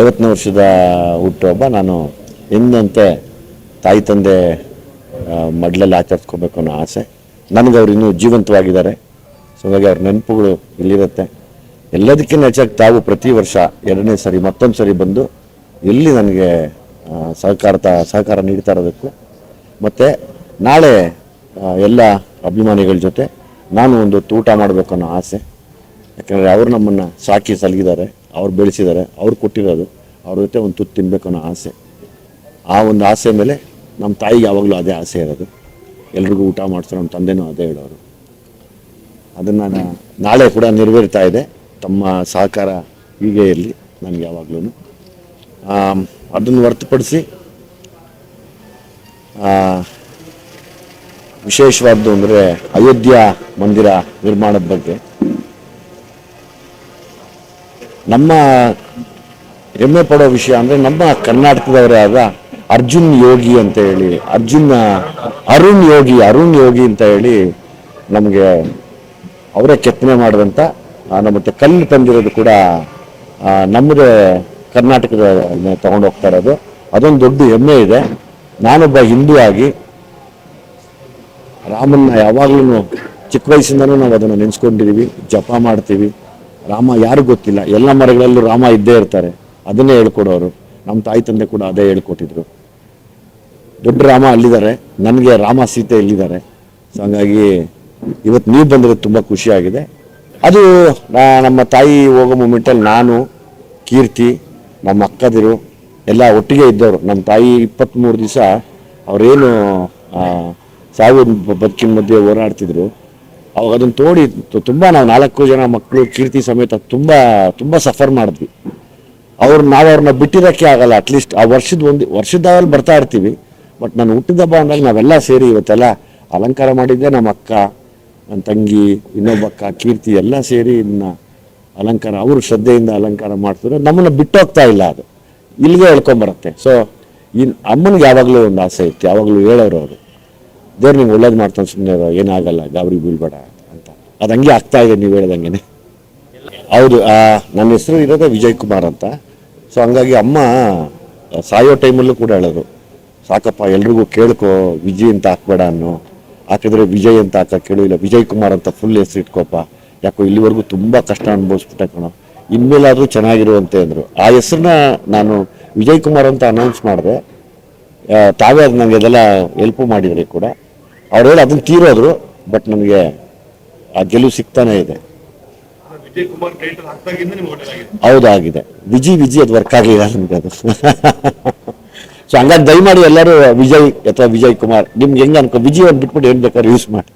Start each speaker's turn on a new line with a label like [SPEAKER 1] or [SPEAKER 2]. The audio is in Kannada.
[SPEAKER 1] ಐವತ್ತನೇ ವರ್ಷದ ಹುಟ್ಟುಹಬ್ಬ. ನಾನು ಎಂದಂತೆ ತಾಯಿ ತಂದೆ ಮಡ್ಲಲ್ಲಿ ಆಚರಿಸ್ಕೋಬೇಕು ಅನ್ನೋ ಆಸೆ. ನನಗೆ ಅವ್ರು ಇನ್ನೂ ಜೀವಂತವಾಗಿದ್ದಾರೆ. ಸೊ ಹಾಗಾಗಿ ಅವ್ರ ನೆನಪುಗಳು ಇಲ್ಲಿರುತ್ತೆ. ಎಲ್ಲದಕ್ಕಿಂತ ಹೆಚ್ಚಾಗಿ ತಾವು ಪ್ರತಿ ವರ್ಷ ಎರಡನೇ ಸರಿ, ಮತ್ತೊಂದು ಸರಿ ಬಂದು ಇಲ್ಲಿ ನನಗೆ ಸಹಕಾರ ಸಹಕಾರ ನೀಡ್ತಾ ಇರೋದಕ್ಕೂ. ಮತ್ತು ನಾಳೆ ಎಲ್ಲ ಅಭಿಮಾನಿಗಳ ಜೊತೆ ನಾನು ಒಂದು ತೋಟ ಮಾಡಬೇಕು ಅನ್ನೋ ಆಸೆ. ಯಾಕಂದರೆ ಅವರು ನಮ್ಮನ್ನು ಸಾಕಿ ಸಲಗಿದ್ದಾರೆ. ಅವ್ರು ಬೆಳೆಸಿದ್ದಾರೆ, ಅವ್ರು ಕೊಟ್ಟಿರೋದು, ಅವ್ರ ಜೊತೆ ಒಂದು ತುತ್ತು ತಿನ್ನಬೇಕು ಅನ್ನೋ ಆಸೆ. ಆ ಒಂದು ಆಸೆ ಮೇಲೆ ನಮ್ಮ ತಾಯಿಗೆ ಯಾವಾಗಲೂ ಅದೇ ಆಸೆ ಇರೋದು. ಎಲ್ರಿಗೂ ಊಟ ಮಾಡ್ತಾರೆ ನಮ್ಮ ತಂದೆನೂ ಅದೇ ಹೇಳೋರು. ಅದನ್ನು ನಾಳೆ ಕೂಡ ನೆರವೇರ್ತಾ ಇದೆ. ತಮ್ಮ ಸಹಕಾರ ಹೀಗೆ ಇರಲಿ, ನನಗೆ ಯಾವಾಗಲೂ ಅದನ್ನು ಹೊರತುಪಡಿಸಿ ವಿಶೇಷವಾದ್ದು ಅಂದರೆ ಅಯೋಧ್ಯ ಮಂದಿರ ನಿರ್ಮಾಣದ ಬಗ್ಗೆ. ನಮ್ಮ ಹೆಮ್ಮೆ ಪಡೋ ವಿಷಯ ಅಂದರೆ ನಮ್ಮ ಕರ್ನಾಟಕದವರೇ ಆದ ಅರ್ಜುನ್ ಯೋಗಿ ಅಂತ ಹೇಳಿ, ಅರ್ಜುನ್, ಅರುಣ್ ಯೋಗಿ ಅರುಣ್ ಯೋಗಿ ಅಂತ ಹೇಳಿ ನಮಗೆ ಅವರೇ ಕೆತ್ತನೆ ಮಾಡಿದಂಥ ನಮ್ಮತ್ತೆ ಕಲ್ಲು ತಂದಿರೋದು ಕೂಡ ನಮ್ಮದೇ ಕರ್ನಾಟಕದ ತಗೊಂಡು ಹೋಗ್ತಾ ಇರೋದು. ಅದೊಂದು ದೊಡ್ಡ ಹೆಮ್ಮೆ ಇದೆ. ನಾನೊಬ್ಬ ಹಿಂದೂ ಆಗಿ ರಾಮನ್ನ ಯಾವಾಗಲೂ ಚಿಕ್ಕ ವಯಸ್ಸಿಂದನೂ ನಾವು ಅದನ್ನು ನೆನೆಸ್ಕೊಂಡಿದ್ದೀವಿ ಜಪ ಮಾಡ್ತೀವಿ. ರಾಮ ಯಾರು ಗೊತ್ತಿಲ್ಲ. ಎಲ್ಲ ಮರಗಳಲ್ಲೂ ರಾಮ ಇದ್ದೇ ಇರ್ತಾರೆ. ಅದನ್ನೇ ಹೇಳ್ಕೊಡೋರು. ನಮ್ಮ ತಾಯಿ ತಂದೆ ಕೂಡ ಅದೇ ಹೇಳ್ಕೊಟ್ಟಿದ್ರು. ದೊಡ್ಡ ರಾಮ ಅಲ್ಲಿದ್ದಾರೆ. ನನಗೆ ರಾಮ ಸೀತೆ ಇಲ್ಲಿದ್ದಾರೆ. ಸೊ ಹಂಗಾಗಿ ಇವತ್ತು ನೀವು ಬಂದಿರೋದು ತುಂಬ ಖುಷಿಯಾಗಿದೆ. ಅದು ನಮ್ಮ ತಾಯಿ ಹೋಗೋ ಮೂಮೆಂಟಲ್ಲಿ ನಾನು, ಕೀರ್ತಿ, ನಮ್ಮ ಅಕ್ಕದಿರು, ಎಲ್ಲ ಒಟ್ಟಿಗೆ ಇದ್ದವರು. ನಮ್ಮ ತಾಯಿ ಇಪ್ಪತ್ತ್ಮೂರು ದಿವಸ ಅವರೇನು ಸಾವಿರ ಬದುಕಿನ ಮಧ್ಯೆ ಹೋರಾಡ್ತಿದ್ರು. ಅವಾಗ ಅದನ್ನು ತೋಡಿ ತುಂಬಾ ನಾವು ನಾಲ್ಕು ಜನ ಮಕ್ಕಳು ಕೀರ್ತಿ ಸಮೇತ ತುಂಬ ತುಂಬ ಸಫರ್ ಮಾಡಿದ್ವಿ. ಅವ್ರು ನಾವು ಅವ್ರನ್ನ ಬಿಟ್ಟಿರೋಕ್ಕೆ ಆಗಲ್ಲ ಅಟ್ಲೀಸ್ಟ್ ಆ ವರ್ಷದ ಒಂದು ವರ್ಷದಲ್ಲಿ ಬರ್ತಾ ಇರ್ತೀವಿ ಬಟ್ ನಾನು ಹುಟ್ಟಿದ ಹಬ್ಬ ಅಂದಾಗ ನಾವೆಲ್ಲ ಸೇರಿ ಇವತ್ತೆಲ್ಲ ಅಲಂಕಾರ ಮಾಡಿದ್ದೆ, ನಮ್ಮ ಅಕ್ಕ ನನ್ನ ತಂಗಿ, ಇನ್ನೊಬ್ಬ ಅಕ್ಕ, ಕೀರ್ತಿ ಎಲ್ಲ ಸೇರಿ ಇದನ್ನ ಅಲಂಕಾರ, ಅವರು ಶ್ರದ್ಧೆಯಿಂದ ಅಲಂಕಾರ ಮಾಡ್ತಾರೆ ನಮ್ಮನ್ನು ಬಿಟ್ಟೋಗ್ತಾ ಇಲ್ಲ ಅದು. ಇಲ್ಲಿಗೆ ಹೇಳ್ಕೊಂಬರುತ್ತೆ ಸೊ ಇನ್ ಅಮ್ಮನಿಗೆ ಯಾವಾಗಲೂ ಒಂದು ಆಸೆ ಇತ್ತು, ಯಾವಾಗಲೂ ಹೇಳೋರು ಅವರು. ದೇವ್ರು ನಿಮ್ಗೆ ಒಳ್ಳೇದು ಮಾಡ್ತಾನೆ ಸುಮ್ಮನೆ ಏನಾಗಲ್ಲ ಗಾಬರಿ ಬೀಳ್ಬೇಡ. ಅದು ಹಂಗೆ ಆಗ್ತಾ ಇದೆ ನೀವು ಹೇಳ್ದಂಗೆ ಹೌದು ನನ್ನ ಹೆಸರು ಇರೋದೇ ವಿಜಯ್ ಕುಮಾರ್ ಅಂತ. ಸೊ ಹಂಗಾಗಿ ಅಮ್ಮ ಸಾಯೋ ಟೈಮಲ್ಲೂ ಕೂಡ ಹೇಳೋರು ಸಾಕಪ್ಪ, ಎಲ್ರಿಗೂ ಕೇಳ್ಕೊ, ವಿಜಯ್ ಅಂತ ಹಾಕ್ಬೇಡ ಅನ್ನೋ. ಹಾಕಿದ್ರೆ ವಿಜಯ್ ಅಂತ ಹಾಕ, ಕೇಳು. ಇಲ್ಲ, ವಿಜಯ್ ಕುಮಾರ್ ಅಂತ ಫುಲ್ ಹೆಸರು ಇಟ್ಕೋಪ ಯಾಕೋ ಇಲ್ಲಿವರೆಗೂ ತುಂಬ ಕಷ್ಟ ಅನುಭವಿಸ್ಬಿಟ್ಟೆ ಕಣೋ. ಇನ್ಮೇಲಾದರೂ ಚೆನ್ನಾಗಿರುವಂತೆ ಅಂದರು. ಆ ಹೆಸರನ್ನ ನಾನು ವಿಜಯ್ ಕುಮಾರ್ ಅಂತ ಅನೌನ್ಸ್ ಮಾಡಿದೆ. ತಾವೇ ಅದು ನನಗೆ ಅದೆಲ್ಲ ಹೆಲ್ಪು ಮಾಡಿದ್ರಿ ಕೂಡ. ಅವ್ರು ಹೇಳಿ ಅದನ್ನು ತೀರೋದ್ರು ಬಟ್ ನನಗೆ ಆ ಗೆಲುವು ಸಿಗ್ತಾನೆ ಇದೆ. ಹೌದಾಗಿದೆ ವಿಜಿ ವಿಜಿ ಅದು ವರ್ಕ್ ಆಗಲಿಲ್ಲ ನಮ್ಗೆ ಅದು. ಸೊ ಹಂಗಾಗಿ ದಯಮಾಡಿ ಎಲ್ಲರೂ ವಿಜಯ್ ಅಥವಾ ವಿಜಯ್ ಕುಮಾರ್ ನಿಮ್ಗೆ ಹೆಂಗೆ ಅನ್ಕೋ ವಿಜಿ ಅಂತ ಬಿಟ್ಬಿಟ್ಟು ಏನು ಬೇಕಾದ್ರೆ ಯೂಸ್ ಮಾಡಿ.